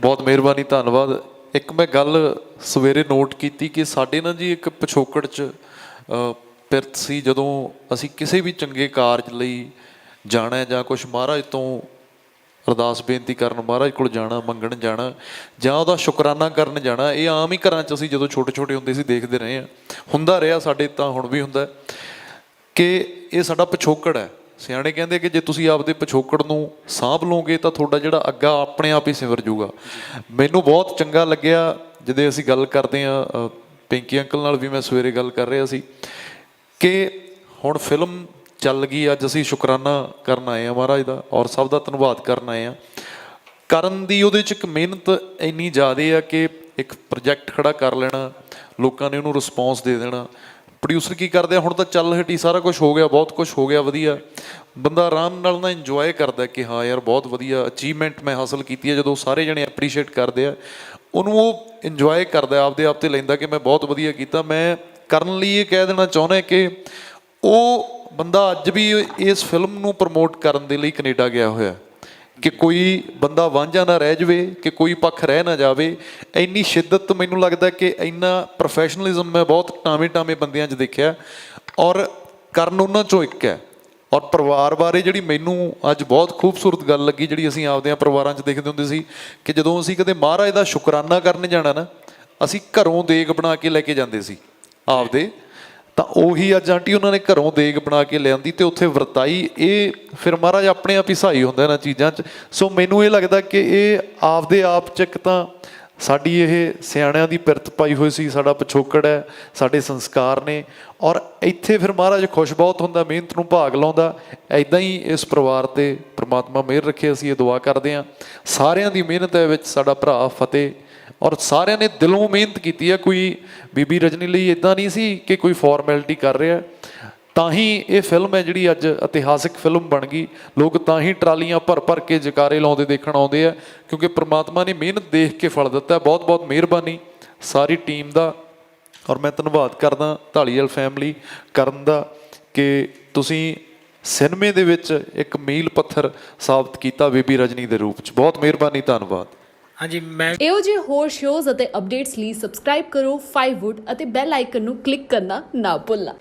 ਬਹੁਤ ਮਿਹਰਬਾਨੀ, ਧੰਨਵਾਦ। ਇੱਕ ਮੈਂ ਗੱਲ ਸਵੇਰੇ ਨੋਟ ਕੀਤੀ ਕਿ ਸਾਡੇ ਨਾਲ ਜੀ ਇੱਕ ਪਿਛੋਕੜ ਚ ਪਿਰਤ ਸੀ ਜਦੋਂ ਅਸੀਂ ਕਿਸੇ ਵੀ ਚੰਗੇ ਕਾਰਜ ਲਈ ਜਾਣਾ ਜਾਂ ਕੁਝ ਮਹਾਰਾਜ ਤੋਂ ਅਰਦਾਸ ਬੇਨਤੀ ਕਰਨ, ਮਹਾਰਾਜ ਕੋਲ ਜਾਣਾ, ਮੰਗਣ ਜਾਣਾ ਜਾਂ ਉਹਦਾ ਸ਼ੁਕਰਾਨਾ ਕਰਨ ਜਾਣਾ, ਇਹ ਆਮ ਹੀ ਘਰਾਂ 'ਚ ਅਸੀਂ ਜਦੋਂ ਛੋਟੇ ਛੋਟੇ ਹੁੰਦੇ ਸੀ ਦੇਖਦੇ ਰਹੇ ਆ ਹੁੰਦਾ ਰਿਹਾ ਸਾਡੇ ਤਾਂ ਹੁਣ ਵੀ ਹੁੰਦਾ ਕਿ ਇਹ ਸਾਡਾ ਪਿਛੋਕੜ ਹੈ। ਸਿਆਣੇ ਕਹਿੰਦੇ ਕਿ ਜੇ ਤੁਸੀਂ ਆਪਦੇ ਪਿਛੋਕੜ ਨੂੰ ਸਾਂਭ ਲਓਗੇ ਤਾਂ ਤੁਹਾਡਾ ਜਿਹੜਾ ਅੱਗਾ ਆਪਣੇ ਆਪ ਹੀ ਸਿਮਰ ਜਾਊਗਾ। ਮੈਨੂੰ ਬਹੁਤ ਚੰਗਾ ਲੱਗਿਆ ਜਦੋਂ ਅਸੀਂ ਗੱਲ ਕਰਦੇ ਆ ਪਿੰਕੀ ਅੰਕਲ ਨਾਲ ਵੀ ਮੈਂ ਸਵੇਰੇ ਗੱਲ ਕਰ ਰਿਹਾ ਸੀ ਕਿ ਹੁਣ ਫਿਲਮ ਚੱਲ ਗਈ, ਅੱਜ ਅਸੀਂ ਸ਼ੁਕਰਾਨਾ ਕਰਨ ਆਏ ਆ ਮਹਾਰਾਜ ਦਾ ਔਰ ਸਭ ਦਾ ਧੰਨਵਾਦ ਕਰਨ ਆਏ ਆ ਕਰਨ ਦੀ ਉਹਦੇ ਚ ਇੱਕ ਮਿਹਨਤ ਇੰਨੀ ਜ਼ਿਆਦੇ ਆ ਕਿ ਇੱਕ ਪ੍ਰੋਜੈਕਟ ਖੜਾ ਕਰ ਲੈਣਾ, ਲੋਕਾਂ ਨੇ ਉਹਨੂੰ ਰਿਸਪੌਂਸ ਦੇ ਦੇਣਾ ਪ੍ਰੋਡਿਊਸਰ ਕੀ ਕਰਦੇ ਆ? ਹੁਣ ਤਾਂ ਚੱਲ ਹਟੀ ਸਾਰਾ ਕੁਝ ਹੋ ਗਿਆ, ਬਹੁਤ ਕੁਝ ਹੋ ਗਿਆ, ਵਧੀਆ। ਬੰਦਾ ਆਰਾਮ ਨਾਲ ਨਾ ਇੰਜੋਏ ਕਰਦਾ ਕਿ ਹਾਂ ਯਾਰ, ਬਹੁਤ ਵਧੀਆ ਅਚੀਵਮੈਂਟ ਮੈਂ ਹਾਸਲ ਕੀਤੀ ਹੈ, ਜਦੋਂ ਸਾਰੇ ਜਣੇ ਐਪਰੀਸ਼ੀਏਟ ਕਰਦੇ ਆ। ਉਹਨੂੰ ਉਹ ਇੰਜੋਏ ਕਰਦਾ ਆਪਦੇ ਆਪ ਤੇ ਲੈਂਦਾ ਕਿ ਮੈਂ ਬਹੁਤ ਵਧੀਆ ਕੀਤਾ। ਮੈਂ ਕਰਨ ਲਈ ਇਹ ਕਹਿ ਦੇਣਾ ਚਾਹੁੰਦਾ ਕਿ ਉਹ ਬੰਦਾ ਅੱਜ ਵੀ ਇਸ ਫਿਲਮ ਨੂੰ ਪ੍ਰਮੋਟ ਕਰਨ ਦੇ ਲਈ ਕੈਨੇਡਾ ਗਿਆ ਹੋਇਆ ਕਿ ਕੋਈ ਬੰਦਾ ਵਾਂਝਾ ਨਾ ਰਹਿ ਜਾਵੇ, ਕਿ ਕੋਈ ਪੱਖ ਰਹਿ ਨਾ ਜਾਵੇ, ਇੰਨੀ ਸ਼ਿੱਦਤ ਮੈਨੂੰ ਲੱਗਦਾ ਕਿ ਇੰਨਾ ਪ੍ਰੋਫੈਸ਼ਨਲਿਜ਼ਮ ਮੈਂ ਬਹੁਤ ਟਾਵੇਂ ਟਾਵੇਂ ਬੰਦਿਆਂ 'ਚ ਦੇਖਿਆ। ਔਰ ਕਰਨ ਉਹਨਾਂ 'ਚੋਂ ਇੱਕ ਹੈ। ਔਰ ਪਰਿਵਾਰ ਬਾਰੇ ਜਿਹੜੀ ਮੈਨੂੰ ਅੱਜ ਬਹੁਤ ਖੂਬਸੂਰਤ ਗੱਲ ਲੱਗੀ, ਜਿਹੜੀ ਅਸੀਂ ਆਪਦਿਆਂ ਪਰਿਵਾਰਾਂ 'ਚ ਦੇਖਦੇ ਹੁੰਦੇ ਸੀ, ਕਿ ਜਦੋਂ ਅਸੀਂ ਕਦੇ ਮਹਾਰਾਜ ਦਾ ਸ਼ੁਕਰਾਨਾ ਕਰਨ ਜਾਣਾ ਨਾ, ਅਸੀਂ ਘਰੋਂ ਦੇਗ ਬਣਾ ਕੇ ਲੈ ਕੇ ਜਾਂਦੇ ਸੀ, ਆਪਦੇ ਤਾਂ ਉਹੀ ਅੱਜ ਆਂਟੀ ਉਹਨਾਂ ਨੇ ਘਰੋਂ ਦੇਗ ਬਣਾ ਕੇ ਲਿਆਂਦੀ ਤੇ ਉੱਥੇ ਵਰਤਾਈ। ਇਹ ਫਿਰ ਮਹਾਰਾਜ ਆਪਣੇ ਆਪ ਹੀ ਸਹਾਈ ਹੁੰਦਾ ਇਹਨਾਂ ਚੀਜ਼ਾਂ 'ਚ। ਸੋ ਮੈਨੂੰ ਇਹ ਲੱਗਦਾ ਕਿ ਇਹ ਆਪਦੇ ਆਪ 'ਚ ਇੱਕ ਤਾਂ ਸਾਡੀ ਇਹ ਸਿਆਣਿਆਂ ਦੀ ਪਿਰਤ ਪਾਈ ਹੋਈ ਸੀ, ਸਾਡਾ ਪਿਛੋਕੜ ਹੈ, ਸਾਡੇ ਸੰਸਕਾਰ ਨੇ। ਔਰ ਇੱਥੇ ਫਿਰ ਮਹਾਰਾਜ ਖੁਸ਼ ਬਹੁਤ ਹੁੰਦਾ, ਮਿਹਨਤ ਨੂੰ ਭਾਗ ਲਾਉਂਦਾ। ਐਦਾਂ ਹੀ ਇਸ ਪਰਿਵਾਰ ਤੇ ਪ੍ਰਮਾਤਮਾ ਮਿਹਰ ਰੱਖੇ ਅਸੀਂ, ਇਹ ਦੁਆ ਕਰਦੇ ਹਾਂ। ਸਾਰਿਆਂ ਦੀ ਮਿਹਨਤ ਦੇ ਵਿੱਚ ਸਾਡਾ ਭਰਾ ਫਤਿਹ। ਔਰ ਸਾਰਿਆਂ ਨੇ ਦਿਲੋਂ ਮਿਹਨਤ ਕੀਤੀ ਹੈ। ਕੋਈ ਬੀਬੀ ਰਜਨੀ ਲਈ ਇਦਾਂ ਨਹੀਂ ਸੀ ਕਿ ਕੋਈ ਫਾਰਮੈਲਿਟੀ ਕਰ ਰਿਹਾ। ਤਾਂ ਹੀ ਇਹ ਫਿਲਮ ਹੈ ਜਿਹੜੀ ਅੱਜ ਇਤਿਹਾਸਿਕ ਫਿਲਮ ਬਣ ਗਈ। ਲੋਕ ਤਾਂ ਹੀ ਟਰਾਲੀਆਂ ਭਰ ਭਰ ਕੇ ਜਕਾਰੇ ਲਾਉਂਦੇ ਦੇਖਣ ਆਉਂਦੇ ਆ, ਕਿਉਂਕਿ ਪ੍ਰਮਾਤਮਾ ਨੇ ਮਿਹਨਤ ਦੇਖ ਕੇ ਫਲ ਦਿੱਤਾ ਬਹੁਤ ਬਹੁਤ ਮਿਹਰਬਾਨੀ ਸਾਰੀ ਟੀਮ ਦਾ। ਔਰ ਮੈਂ ਧੰਨਵਾਦ ਕਰਦਾ ਢਾਲੀਵਾਲ ਫੈਮਿਲੀ ਕਰਨ ਦਾ ਕਿ ਤੁਸੀਂ ਸਿਨੇਮੇ ਦੇ ਵਿੱਚ ਇੱਕ ਮੀਲ ਪੱਥਰ ਸਾਬਤ ਕੀਤਾ ਬੀਬੀ ਰਜਨੀ ਦੇ ਰੂਪ 'ਚ। ਬਹੁਤ ਮਿਹਰਬਾਨੀ, ਧੰਨਵਾਦ। ਹਾਂਜੀ, ਮੈਂ ਇਹੋ ਜਿਹੇ ਹੋਰ ਸ਼ੋਜ਼ ਅਤੇ ਅਪਡੇਟਸ ਲਈ ਸਬਸਕ੍ਰਾਈਬ ਕਰੋ 5wood ਅਤੇ ਬੈਲ ਆਈਕਨ ਨੂੰ ਕਲਿੱਕ ਕਰਨਾ ਨਾ ਭੁੱਲਣਾ।